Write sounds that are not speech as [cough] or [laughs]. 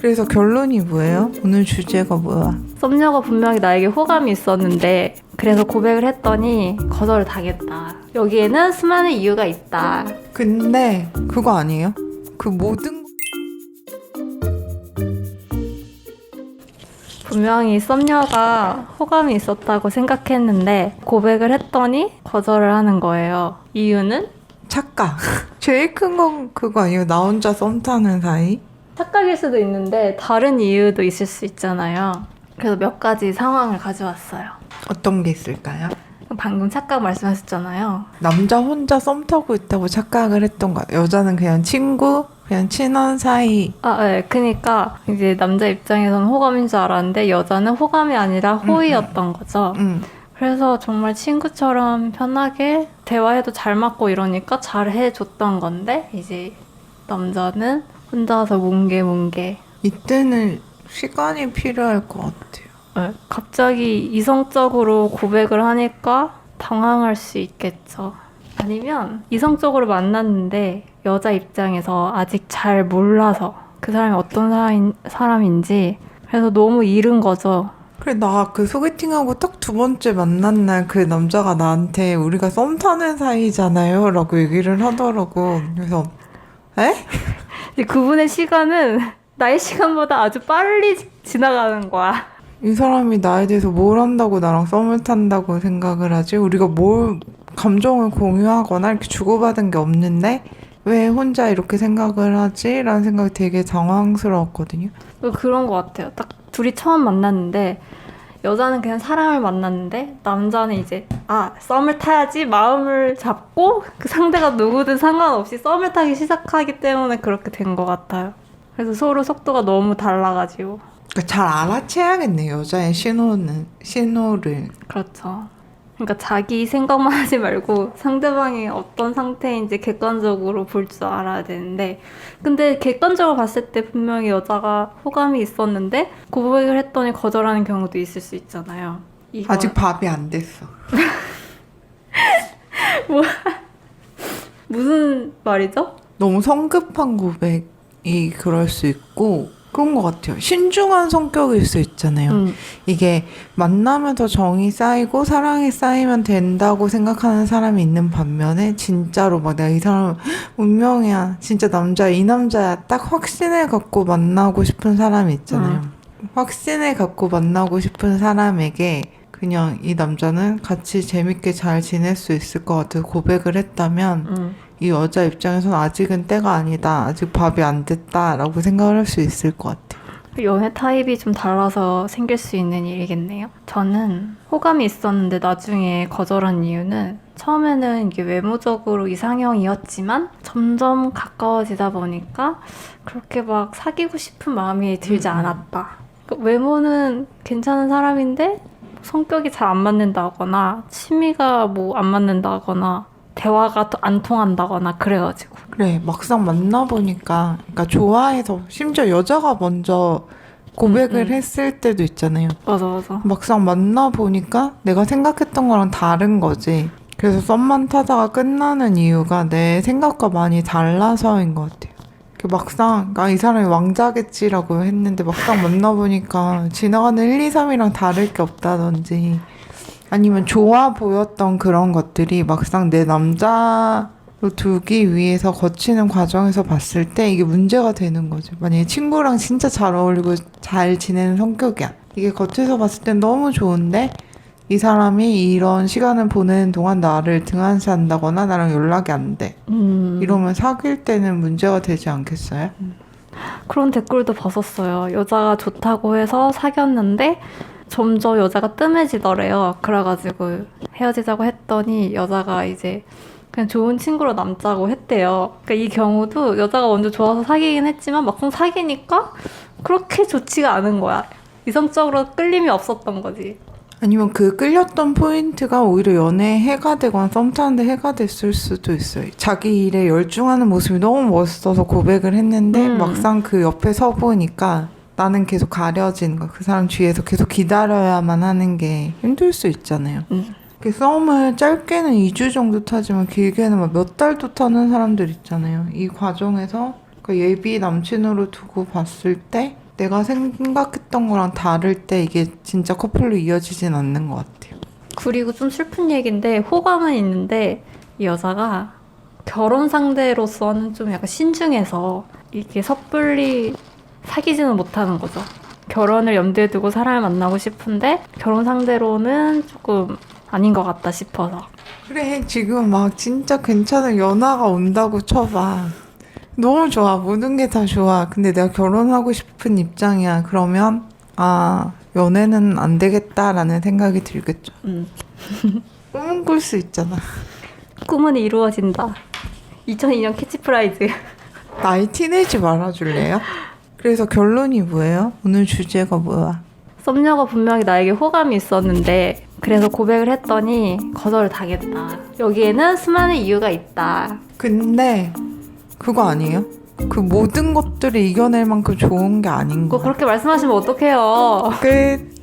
그래서 결론이 뭐예요? 오늘 주제가 뭐야? 썸녀가 분명히 나에게 호감이 있었는데 그래서 고백을 했더니 거절을 당했다. 여기에는 수많은 이유가 있다. 근데 그거 아니에요? 그 모든 분명히 썸녀가 호감이 있었다고 생각했는데 고백을 했더니 거절을 하는 거예요. 이유는 착각. [laughs] 제일 큰 건 그거 아니에요? 나 혼자 썸 타는 사이? 착각일 수도 있는데 다른 이유도 있을 수 있잖아요. 그래서 몇 가지 상황을 가져왔어요. 어떤 게 있을까요? 방금 착각 말씀하셨잖아요. 남자 혼자 썸 타고 있다고 착각을 했던 거야. 여자는 그냥 친구, 그냥 친한 사이. 아, 네. 그니까 이제 남자 입장에서는 호감인 줄 알았는데 여자는 호감이 아니라 호의였던 거죠. 응. 그래서 정말 친구처럼 편하게 대화해도 잘 맞고 이러니까 잘 해줬던 건데 이제 남자는 혼자서 뭉게뭉게 이때는 시간이 필요할 것 같아요. 네, 갑자기 이성적으로 고백을 하니까 당황할 수 있겠죠. 아니면 이성적으로 만났는데 여자 입장에서 아직 잘 몰라서 그 사람이 어떤 사람인, 사람인지 그래서 너무 잃은 거죠. 그래 나 그 소개팅하고 딱 두 번째 만난 날 그 남자가 나한테 우리가 썸 타는 사이잖아요 라고 얘기를 하더라고 그래서 에? 그분의 시간은 [laughs] 나의 시간보다 아주 빨리 지- 지나가는 거야. 이 사람이 나에 대해서 뭘 한다고 나랑 썸을 탄다고 생각을 하지? 우리가 뭘 감정을 공유하거나 이렇게 주고받은 게 없는데 왜 혼자 이렇게 생각을 하지? 라는 생각이 되게 당황스러웠거든요 그런 것 같아요. 딱 둘이 처음 만났는데 여자는 그냥 사람을 만났는데 남자는 이제 아 썸을 타야지 마음을 잡고 그 상대가 누구든 상관없이 썸을 타기 시작하기 때문에 그렇게 된 것 같아요. 그래서 서로 속도가 너무 달라가지고 그러니까 잘 알아채야겠네 여자의 신호는 신호를 그렇죠. 그러니까 자기 생각만 하지 말고 상대방이 어떤 상태인지 객관적으로 볼 줄 알아야 되는데 근데 객관적으로 봤을 때 분명히 여자가 호감이 있었는데 고백을 했더니 거절하는 경우도 있을 수 있잖아요. 이거- 아직 밥이 안 됐어 [laughs] 무슨 말이죠? 너무 성급한 고백이 그럴 수 있고 그런 것 같아요. 신중한 성격일 수 있잖아요. 음, 이게 만나면서 정이 쌓이고 사랑이 쌓이면 된다고 생각하는 사람이 있는 반면에 진짜로 막 내가 이 사람 운명이야. 진짜 남자 이 남자야. 딱 확신을 갖고 만나고 싶은 사람이 있잖아요. 확신을 갖고 만나고 싶은 사람에게 그냥 이 남자는 같이 재밌게 잘 지낼 수 있을 것 같아서 고백을 했다면 음. 이 여자 입장에서는 아직은 때가 아니다. 아직 밥이 안 됐다라고 생각을 할 수 있을 것 같아요. 연애 타입이 좀 달라서 생길 수 있는 일이겠네요. 저는 호감이 있었는데 나중에 거절한 이유는 처음에는 이게 외모적으로 이상형이었지만 점점 가까워지다 보니까 그렇게 막 사귀고 싶은 마음이 들지 음, 음. 않았다. 그 외모는 괜찮은 사람인데 성격이 잘 안 맞는다거나 취미가 뭐 안 맞는다거나 대화가 또안 통한다거나 그래가지고 그래 막상 만나보니까 그러니까 좋아해서 심지어 여자가 먼저 고백을 음, 음. 했을 때도 있잖아요. 맞아 맞아 막상 만나보니까 내가 생각했던 거랑 다른 거지. 그래서 썸만 타다가 끝나는 이유가 내 생각과 많이 달라서인 것 같아요. 그 막상 아, 이 사람이 왕자겠지라고 했는데 막상 만나보니까 지나가는 1, 2, 3이랑 다를 게 없다든지 아니면 좋아 보였던 그런 것들이 막상 내 남자로 두기 위해서 거치는 과정에서 봤을 때 이게 문제가 되는 거죠. 만약에 친구랑 진짜 잘 어울리고 잘 지내는 성격이야. 이게 겉에서 봤을 땐 너무 좋은데 이 사람이 이런 시간을 보내는 동안 나를 등한시한다거나 나랑 연락이 안 돼. 음. 이러면 사귈 때는 문제가 되지 않겠어요? 그런 댓글도 봤었어요. 여자가 좋다고 해서 사귀었는데 점점 여자가 뜸해지더래요. 그래가지고 헤어지자고 했더니 여자가 이제 그냥 좋은 친구로 남자고 했대요. 그러니까 이 경우도 여자가 먼저 좋아서 사귀긴 했지만 막상 사귀니까 그렇게 좋지가 않은 거야. 이성적으로 끌림이 없었던 거지. 아니면 그 끌렸던 포인트가 오히려 연애에 해가 되거나 썸 타는데 해가 됐을 수도 있어요. 자기 일에 열중하는 모습이 너무 멋있어서 고백을 했는데 음. 막상 그 옆에 서 보니까 나는 계속 가려진 거. 그 사람 뒤에서 계속 기다려야만 하는 게 힘들 수 있잖아요. 음. 그 썸을 짧게는 2주 정도 타지만 길게는 막 몇 달도 타는 사람들 있잖아요. 이 과정에서 그 예비 남친으로 두고 봤을 때 내가 생각했던 거랑 다를 때 이게 진짜 커플로 이어지진 않는 것 같아요. 그리고 좀 슬픈 얘기인데 호감은 있는데 이 여자가 결혼 상대로서는 좀 약간 신중해서 이게 섣불리 사귀지는 못하는 거죠. 결혼을 염두에 두고 사람을 만나고 싶은데 결혼 상대로는 조금 아닌 것 같다 싶어서 그래 지금 막 진짜 괜찮은 연하가 온다고 쳐봐. 너무 좋아 모든 게 다 좋아. 근데 내가 결혼하고 싶은 입장이야. 그러면 아 연애는 안 되겠다라는 생각이 들겠죠. 음, [laughs] 꿈은 꿀 수 있잖아. 꿈은 이루어진다. 2002년 캐치프라이즈. 나이 티내지 말아줄래요? 그래서 결론이 뭐예요? 오늘 주제가 뭐야? 썸녀가 분명히 나에게 호감이 있었는데 그래서 고백을 했더니 거절을 당했다. 여기에는 수많은 이유가 있다. 근데 그거 아니에요? 그 모든 것들을 이겨낼 만큼 좋은 게 아닌 그거 거. 그렇게 말씀하시면 어떡해요. 끝.